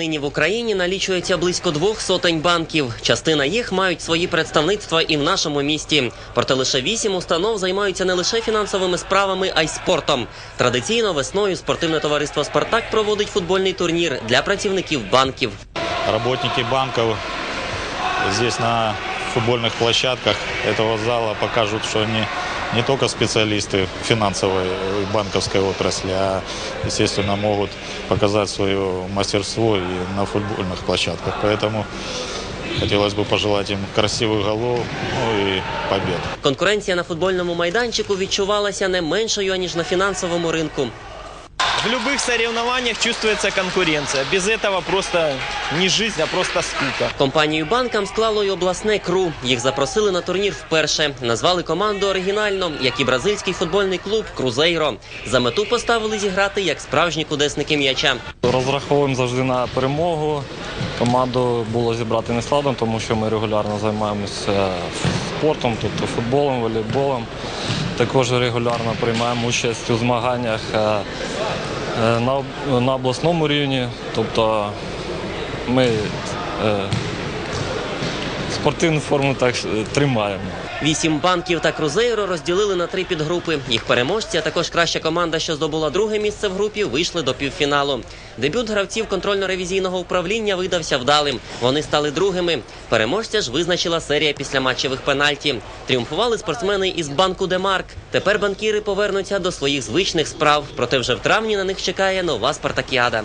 Нині в Україні налічується близько двох сотень банків. Частина їх мають свої представництва і в нашому місті. Проте лише вісім установ займаються не лише фінансовими справами, а й спортом. Традиційно весною спортивне товариство Спартак проводить футбольний турнір для працівників банків. Работники банков здесь на футбольных площадках этого зала покажут, что они не только специалисты финансовой и банковской отрасли, а, естественно, могут показать свое мастерство и на футбольных площадках. Поэтому хотелось бы пожелать им красивых голов ну и побед. Конкуренція на футбольному майданчику відчувалася не меншою аніж на фінансовому ринку. В любых соревнованиях чувствуется конкуренция. Без этого просто не жизнь, а просто скука. Компанію банкам склало й обласне кру. Їх запросили на турнір вперше. Назвали команду оригінально, як і бразильський футбольний клуб Крузейро. За мету поставили зіграти як справжні кудесники м'яча. Розраховуємо завжди на перемогу. Команду було зібрати не складно, тому що ми регулярно займаємося спортом, тобто футболом, волейболом. Також регулярно приймаємо участь у змаганнях е, на, на обласному рівні. Тобто ми е, спортивну форму так е, тримаємо. Вісім банків та Крузейро розділили на три підгрупи. Їх переможці, а також краща команда, що здобула друге місце в групі, вийшли до півфіналу. Дебют гравців контрольно-ревізійного управління видався вдалим. Вони стали другими. Переможця ж визначила серія післяматчевих пенальті. Тріумфували спортсмени із банку Демарк. Тепер банкіри повернуться до своїх звичних справ. Проте вже в травні на них чекає нова спартакіада.